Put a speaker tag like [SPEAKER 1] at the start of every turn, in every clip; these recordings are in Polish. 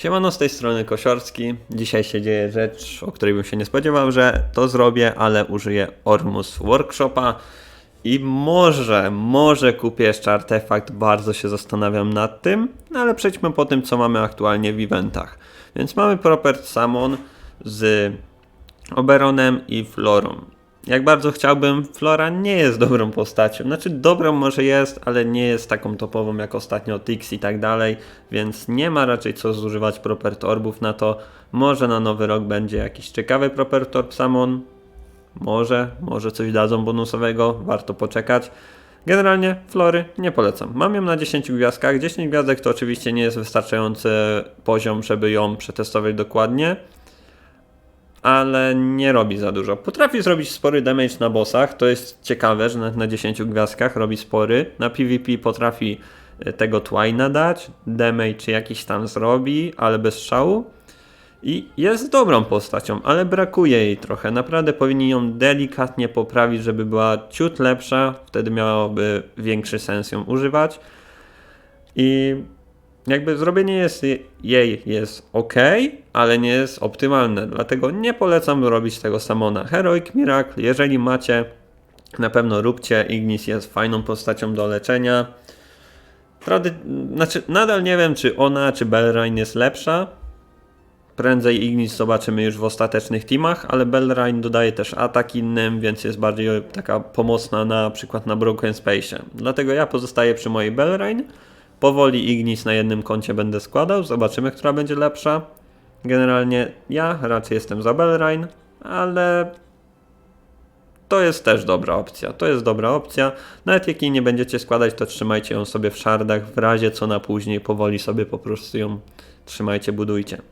[SPEAKER 1] Siemano, z tej strony Kosiorski. Dzisiaj się dzieje rzecz, o której bym się nie spodziewał, że to zrobię, ale użyję Ormus Workshopa i może, może kupię jeszcze artefakt, bardzo się zastanawiam nad tym, no ale przejdźmy po tym, co mamy aktualnie w eventach. Więc mamy Propert Summon z Oberonem i Florą. Jak bardzo chciałbym, Flora nie jest dobrą postacią. Znaczy, dobrą może jest, ale nie jest taką topową jak ostatnio Tix i tak dalej, więc nie ma raczej co zużywać Propert Orbów na to. Może na nowy rok będzie jakiś ciekawy Propert Orb Summon. Może, może coś dadzą bonusowego, warto poczekać. Generalnie Flory nie polecam. Mam ją na 10 gwiazdkach. 10 gwiazdek to oczywiście nie jest wystarczający poziom, żeby ją przetestować dokładnie ale nie robi za dużo. Potrafi zrobić spory damage na bossach, to jest ciekawe, że nawet na 10 gwiazdkach robi spory. Na PvP potrafi e, tego Twina dać, damage jakiś tam zrobi, ale bez szału. I jest dobrą postacią, ale brakuje jej trochę. Naprawdę powinni ją delikatnie poprawić, żeby była ciut lepsza, wtedy miałoby większy sens ją używać. I jakby zrobienie jest, jej jest ok, ale nie jest optymalne, dlatego nie polecam robić tego samona. Heroic Miracle, jeżeli macie, na pewno róbcie. Ignis jest fajną postacią do leczenia. Trady, znaczy, nadal nie wiem, czy ona, czy Belrain jest lepsza. Prędzej Ignis zobaczymy już w ostatecznych teamach, ale Belrain dodaje też atak innym, więc jest bardziej taka pomocna na przykład na Broken Space. Dlatego ja pozostaję przy mojej Belrain. Powoli Ignis na jednym koncie będę składał, zobaczymy, która będzie lepsza. Generalnie ja raczej jestem za Belrain, ale to jest też dobra opcja. To jest dobra opcja. Nawet jak jej nie będziecie składać, to trzymajcie ją sobie w szardach, w razie co na później powoli sobie po prostu ją trzymajcie, budujcie.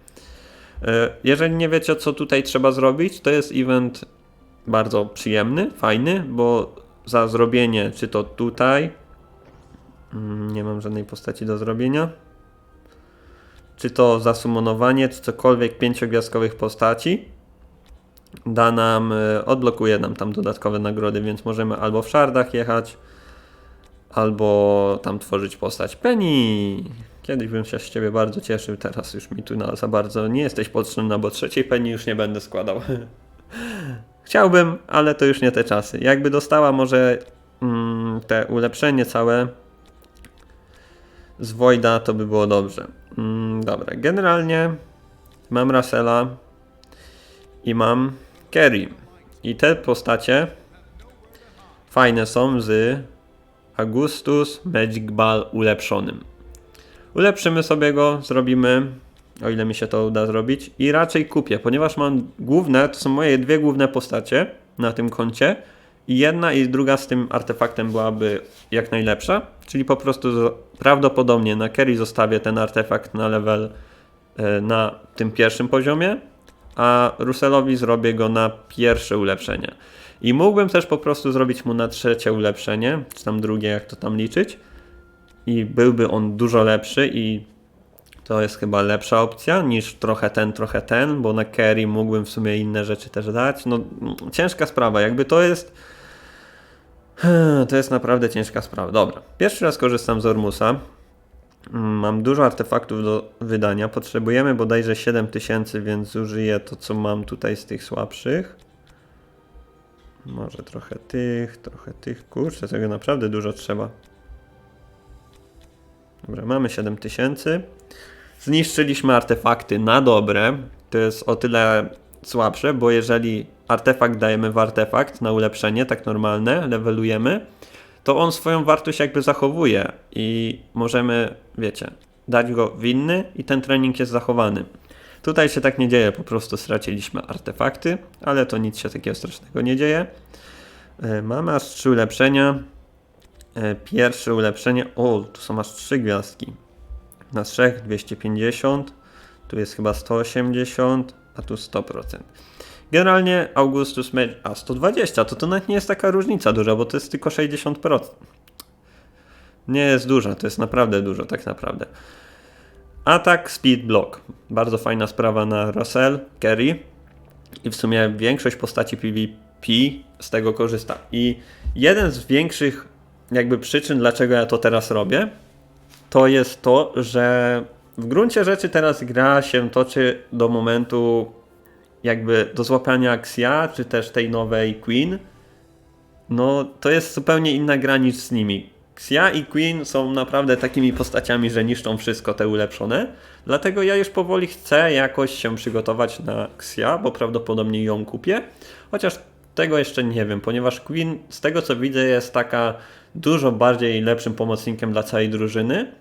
[SPEAKER 1] E, jeżeli nie wiecie, co tutaj trzeba zrobić, to jest event bardzo przyjemny, fajny, bo za zrobienie, czy to tutaj, Nie mam żadnej postaci do zrobienia. Czy to zasumonowanie, czy cokolwiek pięciogwiazdkowych postaci da nam, y, odblokuje nam tam dodatkowe nagrody, więc możemy albo w szardach jechać, albo tam tworzyć postać. Penny! Kiedyś bym się z ciebie bardzo cieszył, teraz już mi tu na, za bardzo nie jesteś potrzebna, bo trzeciej Penny już nie będę składał. Chciałbym, ale to już nie te czasy. Jakby dostała może mm, te ulepszenie całe, z Wojda, to by było dobrze. Mm, dobra, generalnie mam Russella i mam Kerry. I te postacie fajne są z Augustus Magic Ball ulepszonym. Ulepszymy sobie go, zrobimy, o ile mi się to uda zrobić, i raczej kupię, ponieważ mam główne, to są moje dwie główne postacie na tym koncie i jedna i druga z tym artefaktem byłaby jak najlepsza, czyli po prostu prawdopodobnie na carry zostawię ten artefakt na level e, na tym pierwszym poziomie, a Russellowi zrobię go na pierwsze ulepszenie. I mógłbym też po prostu zrobić mu na trzecie ulepszenie, czy tam drugie, jak to tam liczyć. I byłby on dużo lepszy i to jest chyba lepsza opcja niż trochę ten, trochę ten, bo na carry mógłbym w sumie inne rzeczy też dać. No ciężka sprawa, jakby to jest to jest naprawdę ciężka sprawa. Dobra, pierwszy raz korzystam z Ormusa. Mam dużo artefaktów do wydania. Potrzebujemy bodajże 7000, więc użyję to, co mam tutaj z tych słabszych. Może trochę tych, trochę tych. Kurczę, tego naprawdę dużo trzeba. Dobra, mamy 7000. Zniszczyliśmy artefakty na dobre. To jest o tyle słabsze, bo jeżeli artefakt dajemy w artefakt na ulepszenie, tak normalne, levelujemy, to on swoją wartość jakby zachowuje i możemy, wiecie, dać go w inny i ten trening jest zachowany. Tutaj się tak nie dzieje, po prostu straciliśmy artefakty, ale to nic się takiego strasznego nie dzieje. E, mamy aż trzy ulepszenia. E, pierwsze ulepszenie, o, tu są aż trzy gwiazdki. Na trzech 250, tu jest chyba 180, a tu 100%. Generalnie Augustus Mage, a 120, to to nawet nie jest taka różnica duża, bo to jest tylko 60%. Nie jest duża, to jest naprawdę dużo, tak naprawdę. Atak, speed, block. Bardzo fajna sprawa na Russell, Kerry. I w sumie większość postaci PvP z tego korzysta. I jeden z większych jakby przyczyn, dlaczego ja to teraz robię, to jest to, że w gruncie rzeczy teraz gra się toczy do momentu jakby do złapania Xia, czy też tej nowej Queen. No to jest zupełnie inna gra niż z nimi. Xia i Queen są naprawdę takimi postaciami, że niszczą wszystko te ulepszone. Dlatego ja już powoli chcę jakoś się przygotować na Xia, bo prawdopodobnie ją kupię. Chociaż tego jeszcze nie wiem, ponieważ Queen z tego co widzę jest taka dużo bardziej lepszym pomocnikiem dla całej drużyny.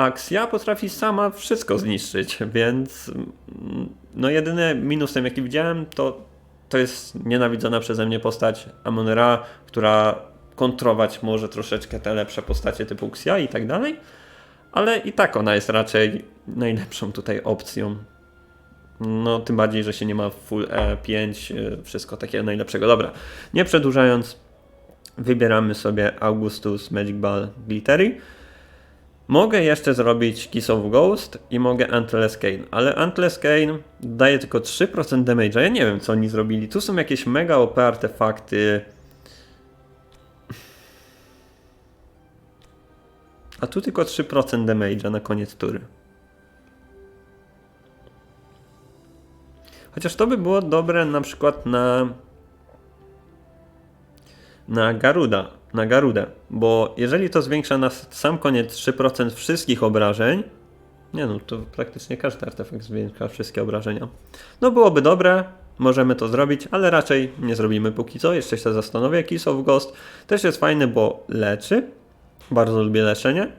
[SPEAKER 1] A Xia potrafi sama wszystko zniszczyć, więc mm, no jedyny minusem jaki widziałem to to jest nienawidzona przeze mnie postać Amon-Ra, która kontrować może troszeczkę te lepsze postacie typu Xia i tak dalej, ale i tak ona jest raczej najlepszą tutaj opcją. No, tym bardziej, że się nie ma full E5, y, wszystko takiego najlepszego. Dobra, nie przedłużając, wybieramy sobie Augustus Magic Ball Glittery. Mogę jeszcze zrobić Kiss of Ghost i mogę Antless Cane, ale Antless Cane daje tylko 3% damage'a. Ja nie wiem, co oni zrobili. Tu są jakieś mega OP artefakty. A tu tylko 3% damage'a na koniec tury. Chociaż to by było dobre na przykład na na Garuda, na Garudę, bo jeżeli to zwiększa na sam koniec 3% wszystkich obrażeń, nie no, to praktycznie każdy artefakt zwiększa wszystkie obrażenia. No byłoby dobre, możemy to zrobić, ale raczej nie zrobimy póki co, jeszcze się zastanowię. Kiss of Ghost też jest fajny, bo leczy, bardzo lubię leczenie,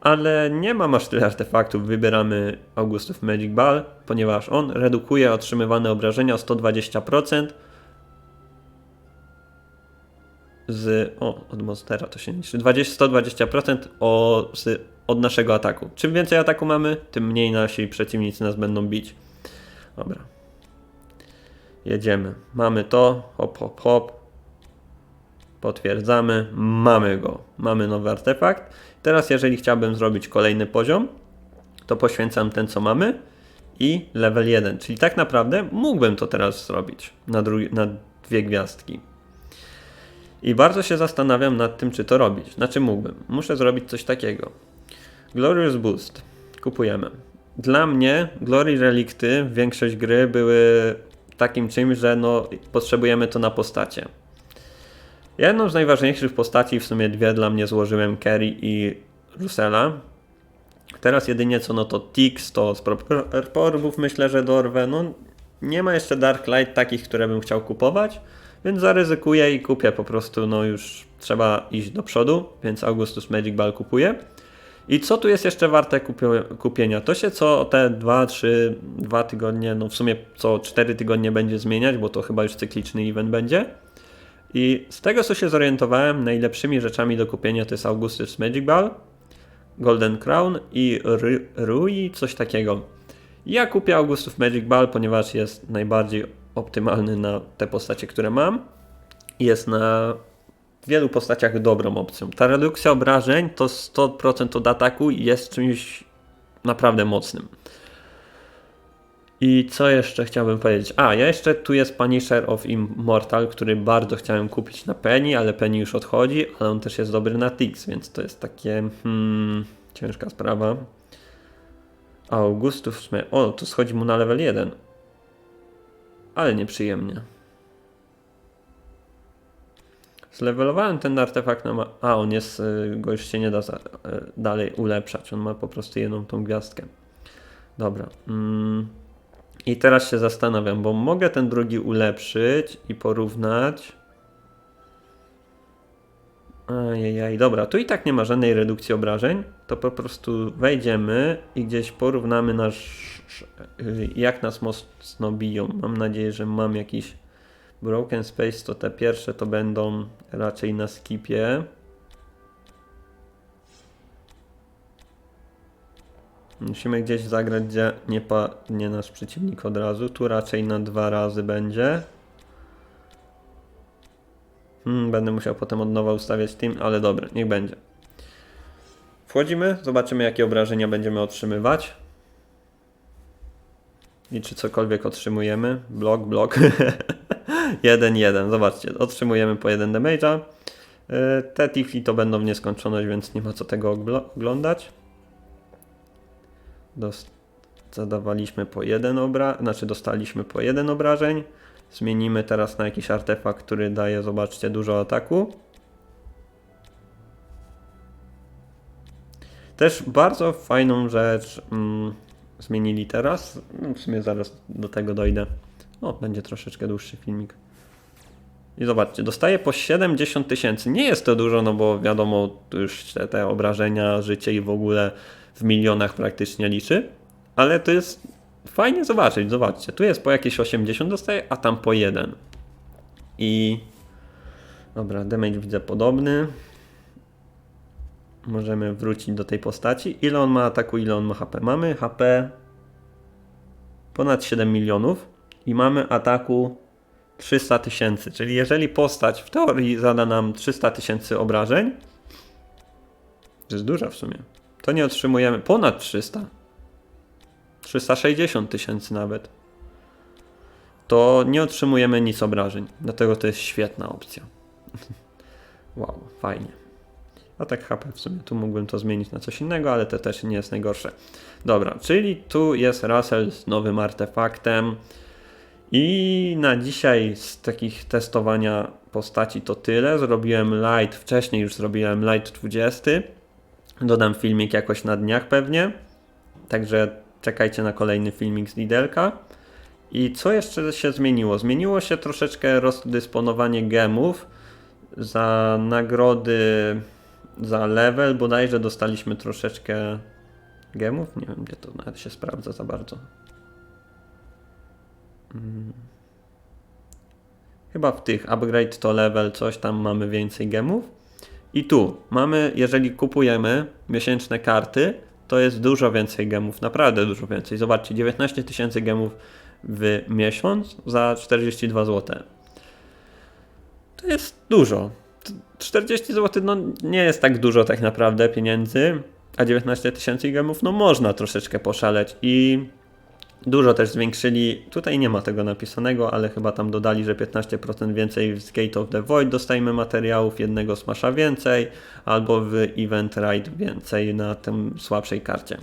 [SPEAKER 1] ale nie mam aż tyle artefaktów. Wybieramy Augustów Magic Ball, ponieważ on redukuje otrzymywane obrażenia o 120%, z. O, od monstera to się. 20, 120% o, od naszego ataku. Czym więcej ataku mamy, tym mniej nasi przeciwnicy nas będą bić. Dobra. Jedziemy. Mamy to. Hop, hop, hop. Potwierdzamy. Mamy go. Mamy nowy artefakt. Teraz, jeżeli chciałbym zrobić kolejny poziom, to poświęcam ten, co mamy i level 1. Czyli tak naprawdę mógłbym to teraz zrobić na, na dwie gwiazdki. I bardzo się zastanawiam nad tym, czy to robić. Znaczy mógłbym. Muszę zrobić coś takiego. Glorious Boost. Kupujemy. Dla mnie Glory Relikty, większość gry były takim czymś, że no, potrzebujemy to na postacie. Jedną z najważniejszych postaci, w sumie dwie dla mnie złożyłem Kerry i Russella. Teraz jedynie co no to Tix, to z Prorbów myślę, że dorwę. No, nie ma jeszcze Dark Light takich, które bym chciał kupować. Więc zaryzykuję i kupię po prostu, no już trzeba iść do przodu, więc Augustus Magic Ball kupuję. I co tu jest jeszcze warte kupienia? To się co te 2, 3, 2 tygodnie, no w sumie co 4 tygodnie będzie zmieniać, bo to chyba już cykliczny event będzie. I z tego co się zorientowałem, najlepszymi rzeczami do kupienia to jest Augustus Magic Ball, Golden Crown i Rui, coś takiego. Ja kupię Augustus Magic Ball, ponieważ jest najbardziej optymalny na te postacie, które mam. Jest na wielu postaciach dobrą opcją. Ta redukcja obrażeń to 100% od ataku jest czymś naprawdę mocnym. I co jeszcze chciałbym powiedzieć? A, ja jeszcze tu jest Punisher of Immortal, który bardzo chciałem kupić na Penny, ale Penny już odchodzi, ale on też jest dobry na Tix, więc to jest takie hmm, ciężka sprawa. A Augustów, o, tu schodzi mu na level 1 ale nieprzyjemnie. Zlewelowałem ten artefakt na... A, on jest... Y, go już się nie da za, y, dalej ulepszać. On ma po prostu jedną tą gwiazdkę. Dobra. Mm. I teraz się zastanawiam, bo mogę ten drugi ulepszyć i porównać. Ajajaj, dobra, tu i tak nie ma żadnej redukcji obrażeń. To po prostu wejdziemy i gdzieś porównamy nasz jak nas mocno biją. Mam nadzieję, że mam jakiś Broken Space, to te pierwsze to będą raczej na skipie. Musimy gdzieś zagrać, gdzie nie padnie nasz przeciwnik od razu. Tu raczej na dwa razy będzie. Hmm, będę musiał potem od nowa ustawiać team, ale dobra, niech będzie. Wchodzimy, zobaczymy jakie obrażenia będziemy otrzymywać. I czy cokolwiek otrzymujemy? Blok, blok. 1-1. Zobaczcie, otrzymujemy po 1 damage'a. Y, te tifli to będą w nieskończoność, więc nie ma co tego oglądać. Dos- zadawaliśmy po jeden obra, znaczy dostaliśmy po jeden obrażeń. Zmienimy teraz na jakiś artefakt, który daje, zobaczcie, dużo ataku. Też bardzo fajną rzecz mm, zmienili teraz. Mm, W sumie zaraz do tego dojdę. O, będzie troszeczkę dłuższy filmik. I zobaczcie, dostaje po 70 tysięcy. Nie jest to dużo, no bo wiadomo, już te, te obrażenia, życie i w ogóle w milionach praktycznie liczy. Ale to jest fajnie zobaczyć, zobaczcie. Tu jest po jakieś 80 dostaje, a tam po 1. I dobra, damage widzę podobny. Możemy wrócić do tej postaci. Ile on ma ataku, ile on ma HP? Mamy HP ponad 7 milionów i mamy ataku 300 tysięcy. Czyli jeżeli postać w teorii zada nam 300 tysięcy obrażeń, to jest duża w sumie, to nie otrzymujemy ponad 300. 360 tysięcy nawet. To nie otrzymujemy nic obrażeń. Dlatego to jest świetna opcja. wow, fajnie. A tak HP w sumie, tu mógłbym to zmienić na coś innego, ale to też nie jest najgorsze. Dobra, czyli tu jest Russell z nowym artefaktem. I na dzisiaj z takich testowania postaci to tyle. Zrobiłem light, wcześniej już zrobiłem light 20. Dodam filmik jakoś na dniach pewnie. Także czekajcie na kolejny filmik z Lidelka. I co jeszcze się zmieniło? Zmieniło się troszeczkę rozdysponowanie gemów za nagrody za level. Bodajże dostaliśmy troszeczkę gemów. Nie wiem, gdzie to nawet się sprawdza za bardzo. Mm. Chyba w tych upgrade to level coś tam mamy więcej gemów. I tu mamy, jeżeli kupujemy miesięczne karty, to jest dużo więcej gemów, naprawdę dużo więcej. Zobaczcie, 19 tysięcy gemów w miesiąc za 42 zł. To jest dużo. T- 40 zł no nie jest tak dużo tak naprawdę pieniędzy, a 19 tysięcy gemów no można troszeczkę poszaleć i Dużo też zwiększyli, tutaj nie ma tego napisanego, ale chyba tam dodali, że 15% więcej z Gate of the Void dostajemy materiałów, jednego smasha więcej, albo w Event Ride więcej na tym słabszej karcie.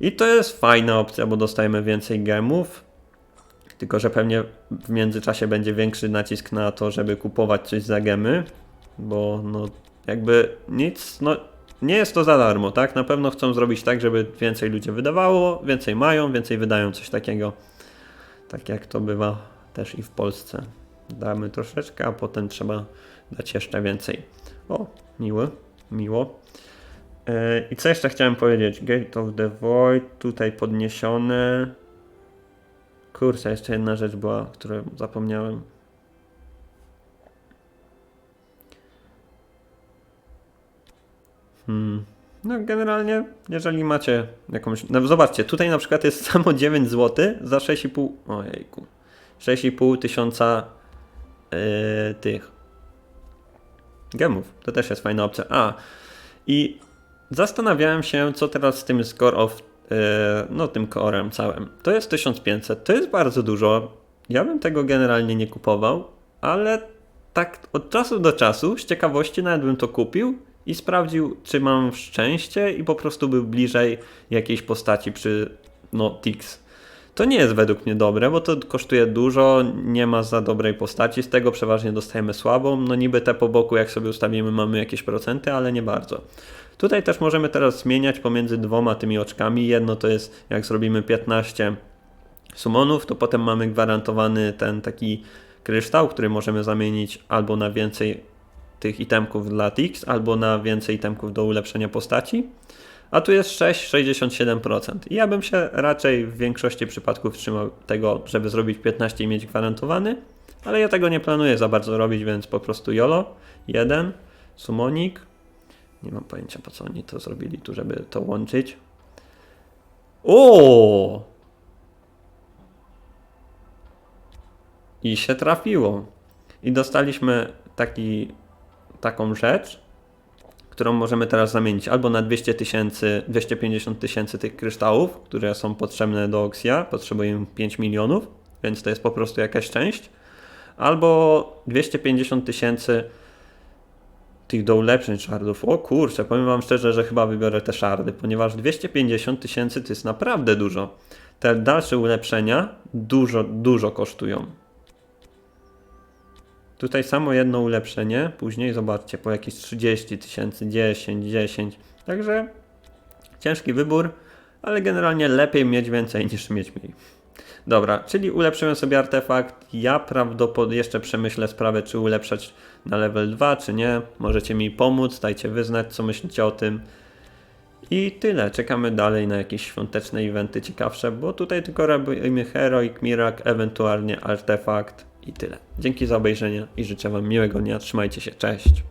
[SPEAKER 1] I to jest fajna opcja, bo dostajemy więcej gemów, tylko że pewnie w międzyczasie będzie większy nacisk na to, żeby kupować coś za gemy, bo no jakby nic, no nie jest to za darmo, tak? Na pewno chcą zrobić tak, żeby więcej ludzi wydawało, więcej mają, więcej wydają coś takiego. Tak jak to bywa też i w Polsce. Damy troszeczkę, a potem trzeba dać jeszcze więcej. O, miły, miło. Yy, I co jeszcze chciałem powiedzieć? Gate of the Void, tutaj podniesione. Kurczę, jeszcze jedna rzecz była, której zapomniałem. Hmm. No generalnie, jeżeli macie jakąś... No zobaczcie, tutaj na przykład jest samo 9 zł za 6,5... Ojejku. 6,5 tysiąca yy, tych gemów. To też jest fajna opcja. A, i zastanawiałem się, co teraz z tym score of... Yy, no tym corem całym. To jest 1500. To jest bardzo dużo. Ja bym tego generalnie nie kupował, ale tak od czasu do czasu, z ciekawości nawet bym to kupił i sprawdził, czy mam szczęście i po prostu był bliżej jakiejś postaci przy no Tix. To nie jest według mnie dobre, bo to kosztuje dużo, nie ma za dobrej postaci, z tego przeważnie dostajemy słabą. No niby te po boku, jak sobie ustawimy, mamy jakieś procenty, ale nie bardzo. Tutaj też możemy teraz zmieniać pomiędzy dwoma tymi oczkami. Jedno to jest, jak zrobimy 15 summonów, to potem mamy gwarantowany ten taki kryształ, który możemy zamienić albo na więcej tych itemków dla Tix, albo na więcej itemków do ulepszenia postaci. A tu jest 6,67%. I ja bym się raczej w większości przypadków trzymał tego, żeby zrobić 15 i mieć gwarantowany, ale ja tego nie planuję za bardzo robić, więc po prostu YOLO, jeden, Summonik. Nie mam pojęcia po co oni to zrobili tu, żeby to łączyć. O! I się trafiło. I dostaliśmy taki, taką rzecz, którą możemy teraz zamienić albo na 200 tysięcy, 250 tysięcy tych kryształów, które są potrzebne do Oxia, potrzebujemy 5 milionów, więc to jest po prostu jakaś część, albo 250 tysięcy tych do ulepszeń shardów. O kurczę, powiem wam szczerze, że chyba wybiorę te shardy, ponieważ 250 tysięcy to jest naprawdę dużo. Te dalsze ulepszenia dużo, dużo kosztują. Tutaj samo jedno ulepszenie, później zobaczcie, po jakieś 30 tysięcy, 10, 10. Także ciężki wybór, ale generalnie lepiej mieć więcej niż mieć mniej. Dobra, czyli ulepszyłem sobie artefakt. Ja prawdopodobnie jeszcze przemyślę sprawę, czy ulepszać na level 2, czy nie. Możecie mi pomóc, dajcie wyznać, co myślicie o tym. I tyle. Czekamy dalej na jakieś świąteczne eventy ciekawsze, bo tutaj tylko robimy Heroic, Mirak, ewentualnie artefakt i tyle. Dzięki za obejrzenie i życzę Wam miłego dnia. Trzymajcie się. Cześć.